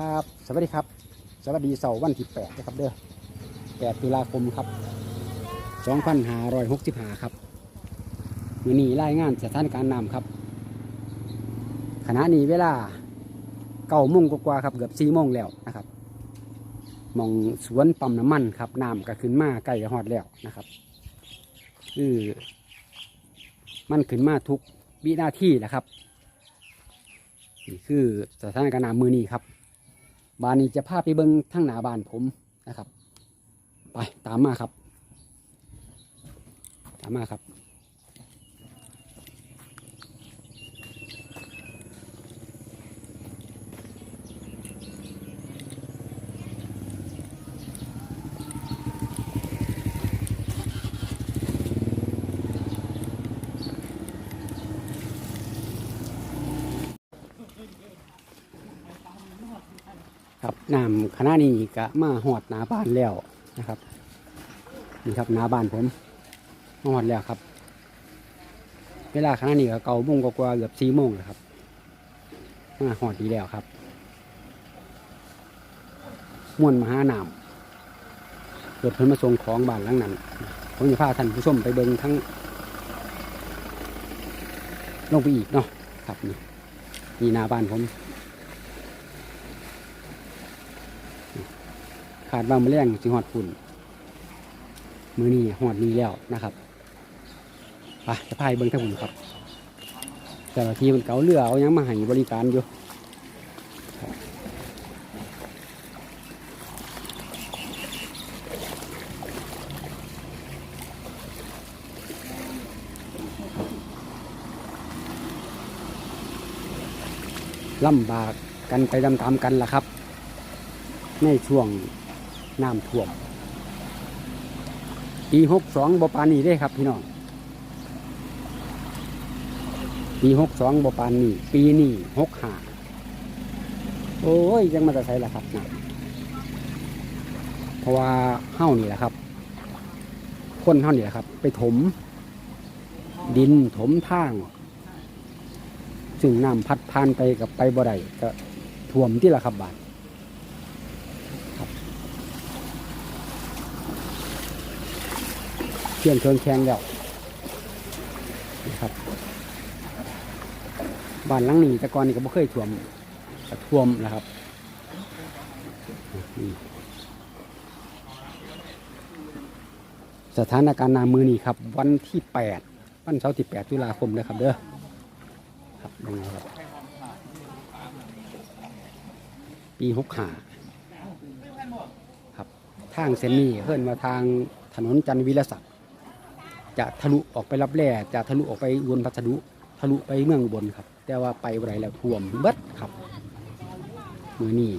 ครับ สวัสดีครับ สวัสดีเสาร์วันที่แปดนะครับเด้อแปดตุลาคมครับสองพันห้าร้อยหกสิบห้าครับมือนี้รายงานสถานการณ์น้ำครับ ขณะนี้เวลาเก้าโมงกว่าครับเกือบสี่โมงแล้วนะครับมองสวนปั๊มน้ำมันครับน้ำก็ขึ้นมาใกล้จะฮอดแล้วนะครับคือมันขึ้นมาทุกวินาทีแหละครับนี่คือสถานการณ์น้ำมือนี้ครับ บานนี้จะพาไปเบิ้งทั้งหน้าบานผมนะครับ ไปตามมาครับ ตามมาครับ ครับน้ำคณะนี้ก็มาหอดหนาบ้านแล้วนะครับนี่ครับหนาบ้านผมมาหอดแล้วครับ เวลาคณะนี้ก็เก่าโมงกว่าเกือบสี่โมงแล้วครับมาหอดดีแล้วครับม่วนมหาน้ำเกิดเพิ่นมาส่งของบ้านหลังนั้นผมจะพาท่านผู้ชมไปเบิ่งทั้งลงไปอีกเนาะครับนี่นี่หนาบ้านผม ขาดบางมะแรงสิหอดฝุ่นมือนี้หอดนี้แล้วนะครับไปจะพายเบิ้งทั้งหุ่นครับ แต่ละทีมันเก่าเรือเอายังมาให้บริการอยู่ลำบากกันไปตามๆกันล่ะครับ ในช่วง น้ำท่วม ปีหกสองบปานีได้ครับพี่น้อง ปีหกสองบปานีปีนี้หกห้าโอ้ย ยังมาจะใส่ละครับนะเพราะว่าเฮ้านี่แหละครับ คนเฮ้านี่แหละครับ ไปถม ดินถมทางซึ่งน้ำพัดผ่านไปกับไปบ่ได้ก็ท่วมที่ละครับบาท เที่ยงเชิงแข่งแล้วนะครับบ้านหลังนี้แต่ก่อนนี่ก็บ่เคยท่วมก็ท่วมนะครับสถานการณ์น้ำมือนี่ครับ วันที่แปดวันเสาร์ที่แปดตุลาคมนะครับเด้อครับยังไงครับปีหกหาครับ ทางเส้นนี้เพิ่อนมาทางถนนจันทวิรศักดิ จะทะลุออกไปรับแร่จะทะลุออกไปอุบลพัสดุทะลุไปเมืองอุบลครับ แต่ว่าไปไรแล้วท่วมเบิดครับ มือนี้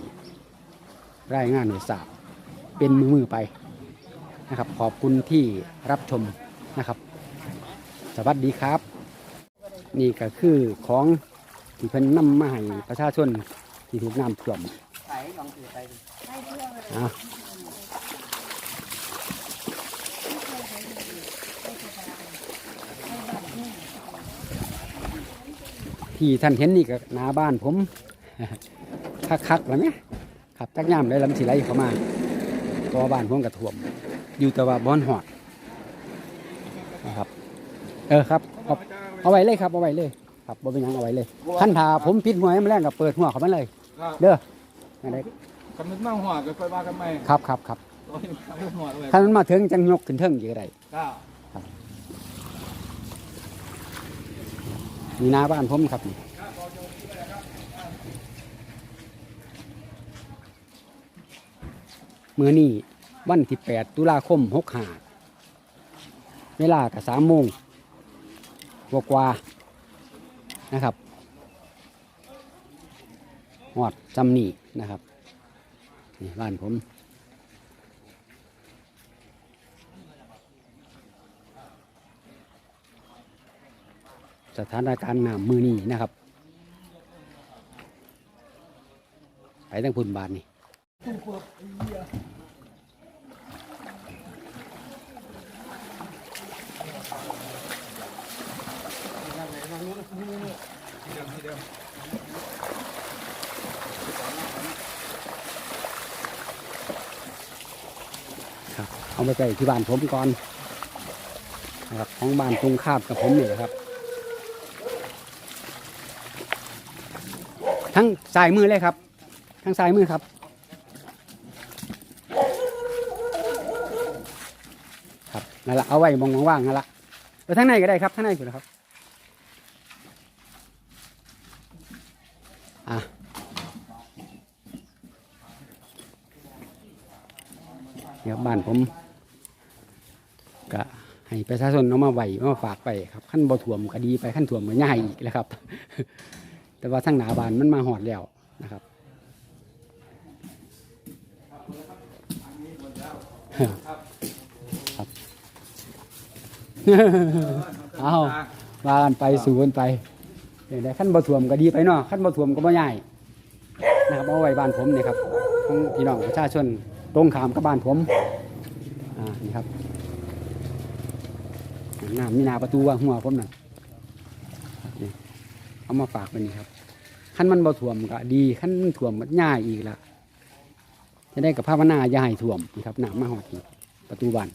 รายงานหน่วยสาบเป็นมือมือไปนะครับ ขอบคุณที่รับชมนะครับ สวัสดีครับ นี่ก็คือของที่เพิ่นนำมาให้ประชาชนที่ถูกน้ำท่วมอะ ที่ท่านเห็นนี่ก็หน้าบ้านผมคักๆแล้วไหมครับจักย่ามได้ลำสีไหลเข้ามาตัวบ้านผมกระท่วม อยู่แต่ว่าบอนหอดนะครับ เออครับเอาเอาไว้เลยครับเอาไว้เลย ครับบ่เป็นหยังเอาไว้เลยขั้นถาผมปิดหัวให้มันแรงกับเปิดหัวเขามันเลยครับเด้อนั่นเด้กำนึกมาหัวก็ค่อยว่ากันใหม่ครับครับครับโอ้ยกำนึกหัวเลยถ้ามันมาถึงจังยกขึ้นเทิงอยู่ก็ได้ มีหน้าบ้านผมครับนี่มือนี่วันที่แปดตุลาคมหกหาเวลากับสามโมงกว่ากว่านะครับหอดจำนี่นะครับนี่บ้านผม สถานการณ์น้ำมือนี้นะครับ ไปทั้งพุ่นบานนี่เอาไปใส่ที่บ้านผมก่อนนะครับของบ้านตรงข้ามกับผมนี่แะครับ ทั้งสายมือเลยครับ ทั้งสายมือครับ ครับนั่นละเอาไว้มองว่างๆนั่นและไปทั้งในก็ได้ครับทั้งในก็ได้ครับอะเดี๋ยวบ้านผมก็ให้ประชาชนเอามาไหวเอามาฝากไปครับขั้นบ่ถ่วมก็ดีไปขั้นถ่วมก็ง่ายอีกแล้วครับ แต่ว่าทั้งหนาบานมันมาหอดแล้วนะครับครับเอาว่ากันไปสู่กันไปเดี๋ยวได้ขั้นบ่ถ่วมก็ดีไปเนาะขั้นบ่ถ่วมก็บ่ใหญ่นะครับเอาไว้บ้านผมเนี่ยครับของพี่น้องประชาชนตรงขามกับบ้านผมอ่านี่ครับน้ำมีหนาประตูว่าหัวผมน่ะนี่ เอามาฝากไปนี่ครับขั้นมันบ่ถ่วมก็ดีขั้นมันถ่วมมันง่ายอีกละจะได้กับภาพนาย่าให้ถ่วมนะครับหนามมาหอดประตูบาน